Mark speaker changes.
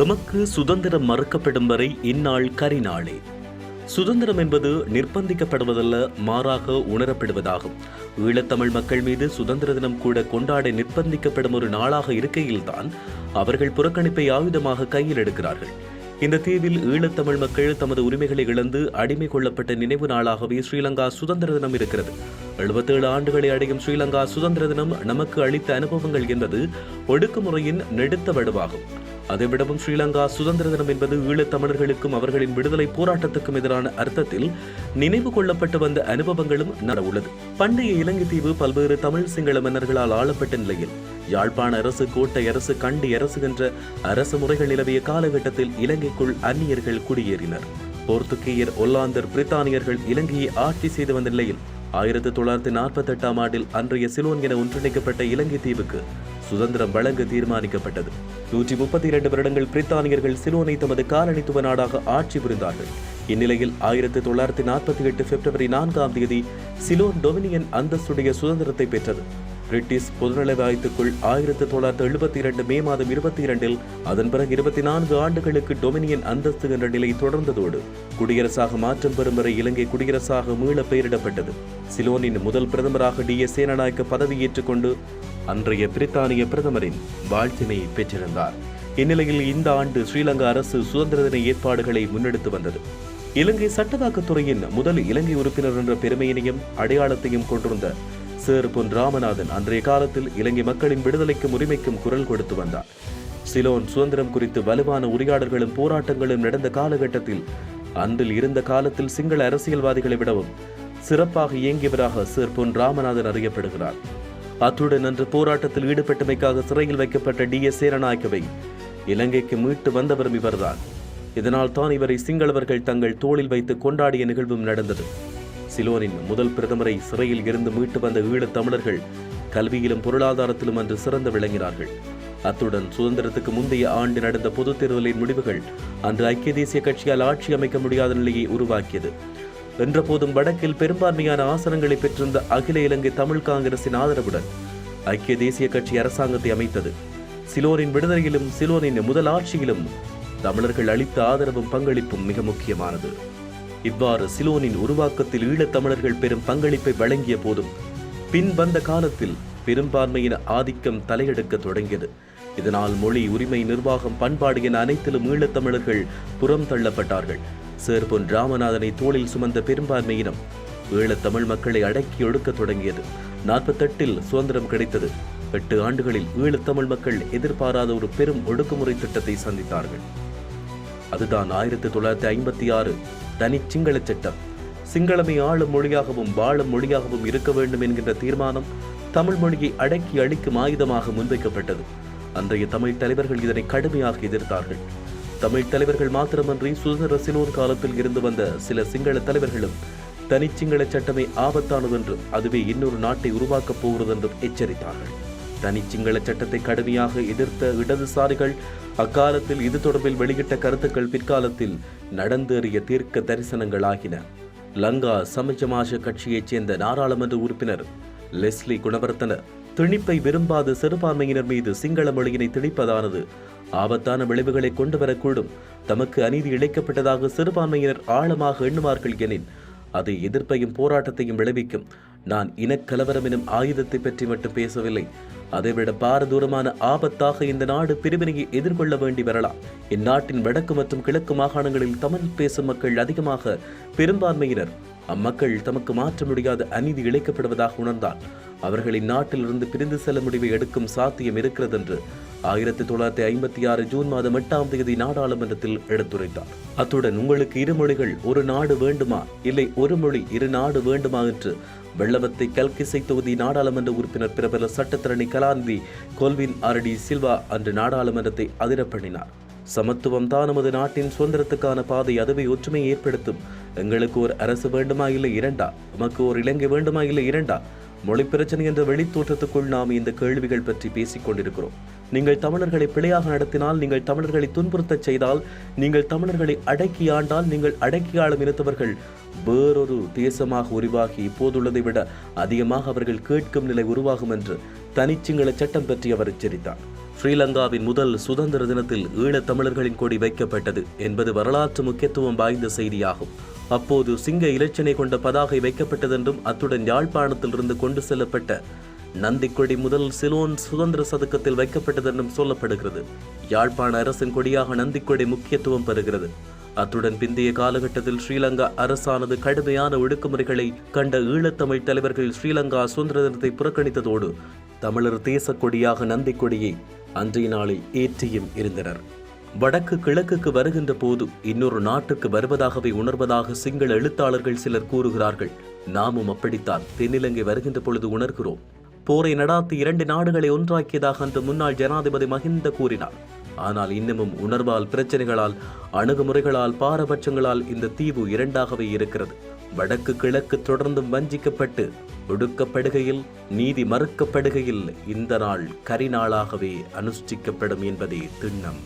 Speaker 1: எமக்கு சுதந்திரம் மறுக்கப்படும் வரை இந்நாள் கரிநாளே. சுதந்திரம் என்பது நிர்பந்திக்கப்படுவதல்ல மாறாக உணரப்படுவதாகும். ஈழத்தமிழ் மக்கள் மீது சுதந்திர தினம் கூட கொண்டாட நிர்பந்திக்கப்படும் ஒரு நாளாக இருக்கையில்தான் அவர்கள் புறக்கணிப்பை ஆயுதமாக கையில் எடுக்கிறார்கள். இந்த தீவில் ஈழத்தமிழ் மக்கள் தமது உரிமைகளை இழந்து அடிமை கொள்ளப்பட்ட நினைவு நாளாகவே ஸ்ரீலங்கா சுதந்திர தினம் இருக்கிறது. எழுபத்தேழு ஆண்டுகளை அடையும் ஸ்ரீலங்கா சுதந்திர தினம் நமக்கு அளித்த அனுபவங்கள் என்பது ஒடுக்குமுறையின் நெடுத்த வடுவாகும். அதைவிடவும் ஸ்ரீலங்கா சுதந்திர தினம் என்பது ஈழத்தமிழர்களுக்கும் அவர்களின் விடுதலை போராட்டத்துக்கும் எதிரான அர்த்தத்தில் நினைவு கொள்ளப்பட்டு வந்த அனுபவங்களும் நடவுள்ளது பண்டைய இலங்கை தீவு பல்வேறு தமிழ் சிங்கள மன்னர்களால் ஆளப்பட்ட நிலையில் யாழ்ப்பாண அரசு கோட்டை அரசு கண்டி அரசு என்ற அரசு முறைகள் நிலவிய காலகட்டத்தில் இலங்கைக்குள் அந்நியர்கள் குடியேறினர். போர்த்துகீயர் ஒல்லாந்தர் பிரித்தானியர்கள் இலங்கையை ஆட்சி செய்து வந்த நிலையில் ஆயிரத்தி தொள்ளாயிரத்தி நாற்பத்தி எட்டாம் ஆண்டில் அன்றைய சிலோன் என ஒன்றிணைக்கப்பட்ட இலங்கை தீவுக்கு சுதந்திரம் வழங்க தீர்மானிக்கப்பட்டது. நூற்றி முப்பத்தி இரண்டு வருடங்கள் பிரித்தானியர்கள் சிலோனை தமது காலனித்துவ நாடாக ஆட்சி புரிந்தார்கள். இந்நிலையில் ஆயிரத்தி தொள்ளாயிரத்தி நாற்பத்தி எட்டு பிப்ரவரி நான்காம் தேதி சிலோன் டொமினியன் அந்தஸ்துடைய சுதந்திரத்தை பெற்றது. பிரிட்டிஷ் பொதுநலவாயத்துக்குள் ஆயிரத்தி தொள்ளாயிரத்தி எழுபத்தி இரண்டு மே மாதம் இருபத்தி இரண்டில் அதன் பிறகு இருபத்தி நான்கு ஆண்டுகளுக்கு டொமினியன் அந்தஸ்து என்ற நிலை தொடர்ந்ததோடு குடியரசாக மாற்றம் பெறும் வரை இலங்கை குடியரசாக மீள பெயரிடப்பட்டது. சிலோனின் முதல் பிரதமராக டி. எஸ். சேனநாயக்க பதவியேற்றுக் கொண்டு அன்றைய பிரித்தானிய பிரதமரின் வாழ்த்தினை பெற்றிருந்தார். இந்நிலையில் இந்த ஆண்டு ஸ்ரீலங்கா அரசு சுதந்திர தின ஏற்பாடுகளை முன்னெடுத்து வந்தது. இலங்கை சட்டதாக்கத்துறையின் முதல் இலங்கை உறுப்பினர் என்ற பெருமையினையும் அடையாளத்தையும் கொண்டிருந்த சேர் பொன் ராமநாதன் அன்றைய காலத்தில் இலங்கை மக்களின் விடுதலைக்கும் உரிமைக்கும் குரல் கொடுத்து வந்தார். சிலோன் சுதந்திரம் குறித்து வலுவான உரையாடல்களும் போராட்டங்களும் நடந்த காலகட்டத்தில் அன்றில் இருந்த காலத்தில் சிங்கள அரசியல்வாதிகளை விடவும் சிறப்பாக இயங்கியவராக சேர் பொன் ராமநாதன் அறியப்படுகிறார். அத்துடன் அன்று போராட்டத்தில் ஈடுபட்டமைக்காக சிறையில் வைக்கப்பட்ட டி. எஸ். சேரநாயக்கவை இலங்கைக்கு மீட்டு வந்தவரும் இவர்தான். இதனால் தான் இவரை சிங்களவர்கள் தங்கள் தோளில் வைத்து கொண்டாடிய நிகழ்வும் நடந்தது. சிலோனின் முதல் பிரதமரை சிறையில் இருந்து மீட்டு வந்த ஈழத் தமிழர்கள் கல்வியிலும் பொருளாதாரத்திலும் அன்று சிறந்து விளங்கினார்கள். அத்துடன் சுதந்திரத்துக்கு முந்தைய ஆண்டு நடந்த பொதுத் தேர்தலின் முடிவுகள் அன்று ஐக்கிய தேசிய கட்சியால் ஆட்சி அமைக்க முடியாத நிலையை உருவாக்கியது. என்றபோதும் வடக்கில் பெரும்பான்மையான ஆசனங்களை பெற்றிருந்த அகில இலங்கை தமிழ் காங்கிரசின் ஆதரவுடன் ஐக்கிய தேசிய கட்சி அரசாங்கத்தை அமைத்தது. சிலோரின் விடுதலையிலும் சிலோனின் முதல் ஆட்சியிலும் தமிழர்கள் அளித்த ஆதரவும் பங்களிப்பும் மிக முக்கியமானது. இவ்வாறு சிலோனின் உருவாக்கத்தில் ஈழத் தமிழர்கள் பெரும் பங்களிப்பை வழங்கிய போதும் பின் வந்த காலத்தில் பெரும்பான்மையின் ஆதிக்கம் தலையெடுக்க தொடங்கியது. இதனால் மொழி உரிமை நிர்வாகம் பண்பாடு என அனைத்திலும் ஈழத்தமிழர்கள் புறம் தள்ளப்பட்டார்கள். சேர்பொன் ராமநாதனை தோளில் சுமந்த பெரும்பான்மையினம் ஈழத் தமிழ் மக்களை அடக்கி ஒடுக்க தொடங்கியது. நாற்பத்தெட்டில் சுதந்திரம் கிடைத்தது. எட்டு ஆண்டுகளில் ஈழத்தமிழ் மக்கள் எதிர்பாராத ஒரு பெரும் ஒடுக்குமுறை திட்டத்தை சந்தித்தார்கள். அதுதான் ஆயிரத்தி தொள்ளாயிரத்தி ஐம்பத்தி ஆறு. தனி சிங்கள சட்டம். சிங்களமை ஆளும் மொழியாகவும் வாழும் மொழியாகவும் இருக்க வேண்டும் என்கின்ற தீர்மானம் தமிழ் மொழியை அடக்கி அழிக்கும் ஆயுதமாக முன்வைக்கப்பட்டது. அன்றைய தமிழ் தலைவர்கள் இதனை கடுமையாக எதிர்த்தார்கள். தமிழ் தலைவர்கள் மாத்திரமன்றி சுதந்திர சிலோன் காலத்தில் இருந்து வந்த சில சிங்கள தலைவர்களும் தனிச்சிங்கள சட்டமே ஆபத்தானது என்றும் அதுவே இன்னொரு நாட்டை உருவாக்கப் போகிறது என்றும் எச்சரித்தார்கள். தனிச்சிங்கள சட்டத்தை கடுமையாக எதிர்த்த இடதுசாரிகள் அக்காலத்தில் இது தொடர்பில் வெளியிட்ட கருத்துக்கள் பிற்காலத்தில் நடந்தேறிய தீர்க்க தரிசனங்களாகின. லங்கா சமஜமாஜ கட்சியைச் சேர்ந்த நாடாளுமன்ற உறுப்பினர் லெஸ்லி குணவர்த்தன திணிப்பை விரும்பாத சிறுபான்மையினர் மீது சிங்கள மொழியினை திணிப்பதானது. ஆபத்தான விளைவுகளை கொண்டு வரக்கூடும் தமக்கு அநீதி இழைக்கப்பட்டதாக சிறுபான்மையினர் ஆழமாக எண்ணுவார்கள் எனின் அது எதிர்ப்பையும் போராட்டத்தையும் விளைவிக்கும். நான் இனக்கலவரம் எனும் ஆயுதத்தை பற்றி மட்டும் பேசவில்லை. அதைவிட பாரதூரமான ஆபத்தாக இந்த நாடு பிரிவினையை எதிர்கொள்ள வேண்டி வரலாம். இந்நாட்டின் வடக்கு மற்றும் கிழக்கு மாகாணங்களில் தமிழ் பேசும் மக்கள் அதிகமாக பெரும்பான்மையினர். அம்மக்கள் தமக்கு மாற்ற முடியாத அநீதி இழைக்கப்படுவதாக உணர்ந்தால் அவர்களின் நாட்டிலிருந்து பிரிந்து செல்ல முடிவை எடுக்கும் சாத்தியம் இருக்கிறது என்று ஆயிரத்தி தொள்ளாயிரத்தி ஐம்பத்தி ஆறு ஜூன் மாதம் எட்டாம் தேதி நாடாளுமன்றத்தில் எடுத்துரைத்தார். அத்துடன் உங்களுக்கு இரு மொழிகள் ஒரு நாடு வேண்டுமா? இல்லை ஒரு மொழி இரு நாடு வேண்டுமா என்று வெள்ளவத்தை கல்கிசை தொகுதி நாடாளுமன்ற உறுப்பினர் பிரபல சட்டத்தரணி கலாநிதி கொல்வின் அரடி சில்வா அன்று நாடாளுமன்றத்தை அதிரப் பண்ணினார் சமத்துவம் தான் நமது நாட்டின் சுதந்திரத்துக்கான பாதை அதுவே ஒற்றுமை ஏற்படுத்தும். எங்களுக்கு ஒரு அரசு வேண்டுமா? இல்லை இரண்டா? நமக்கு ஒரு இலங்கை வேண்டுமா? இல்லை இரண்டா? மொழி பிரச்சனை என்ற வெளித்தோற்றத்துக்குள் நாம் இந்த கேள்விகள் பற்றி பேசிக் கொண்டிருக்கிறோம். நீங்கள் தமிழர்களை பிழையாக நடத்தினால் நீங்கள் தமிழர்களை துன்புறுத்தச் செய்தால் நீங்கள் தமிழர்களை அடக்கி ஆண்டால் நீங்கள் அடக்கி ஆளும் இனத்தவர்கள் வேறொரு தேசமாக உருவாகி இப்போதுள்ளதை விட அதிகமாக அவர்கள் கேட்கும் நிலை உருவாகும் என்று தனிச்சிங்கள சட்டம் பற்றி அவர் எச்சரித்தார். ஸ்ரீலங்காவின் முதல் சுதந்திர தினத்தில் ஈழத் தமிழர்களின் கொடி வைக்கப்பட்டது என்பது வரலாற்று முக்கியத்துவம் வாய்ந்த செய்தியாகும். அப்போது சிங்க இலச்சினை கொண்ட பதாகை வைக்கப்பட்டதென்றும் அத்துடன் யாழ்ப்பாணத்திலிருந்து கொண்டு செல்லப்பட்ட நந்திக்கொடி முதல் சிலோன் சுதந்திர சதுக்கத்தில் வைக்கப்பட்டதென்றும் சொல்லப்படுகிறது. யாழ்ப்பாண அரசின் கொடியாக நந்திக்கொடி முக்கியத்துவம் பெறுகிறது. அத்துடன் பிந்தைய காலகட்டத்தில் ஸ்ரீலங்கா அரசானது கடுமையான ஒடுக்குமுறைகளை கண்ட ஈழத்தமிழ் தலைவர்கள் ஸ்ரீலங்கா சுதந்திர தினத்தை புறக்கணித்ததோடு தமிழர் தேசக்கொடியாக நந்திக்கொடியை அன்றைய நாளில் ஏற்றியும் இருந்தனர். வடக்கு கிழக்குக்கு வருகின்ற போது இன்னொரு நாட்டுக்கு வருவதாகவே உணர்வதாக சிங்கள எழுத்தாளர்கள் சிலர் கூறுகிறார்கள். நாமும் அப்படித்தான் தென்னிலங்கை வருகின்ற பொழுது உணர்கிறோம். போரை நடாத்தி இரண்டு நாடுகளை ஒன்றாக்கியதாக அன்று முன்னாள் ஜனாதிபதி மஹிந்த கூறினார். ஆனால் இன்னமும் உணர்வால் பிரச்சனைகளால் அணுகுமுறைகளால் பாரபட்சங்களால் இந்த தீவு இரண்டாகவே இருக்கிறது. வடக்கு கிழக்கு தொடர்ந்தும் வஞ்சிக்கப்பட்டு ஒடுக்கப்படுகையில் நீதி மறுக்கப்படுகையில் இந்த நாள் கரிநாளாகவே அனுஷ்டிக்கப்படும் என்பதே திண்ணம்.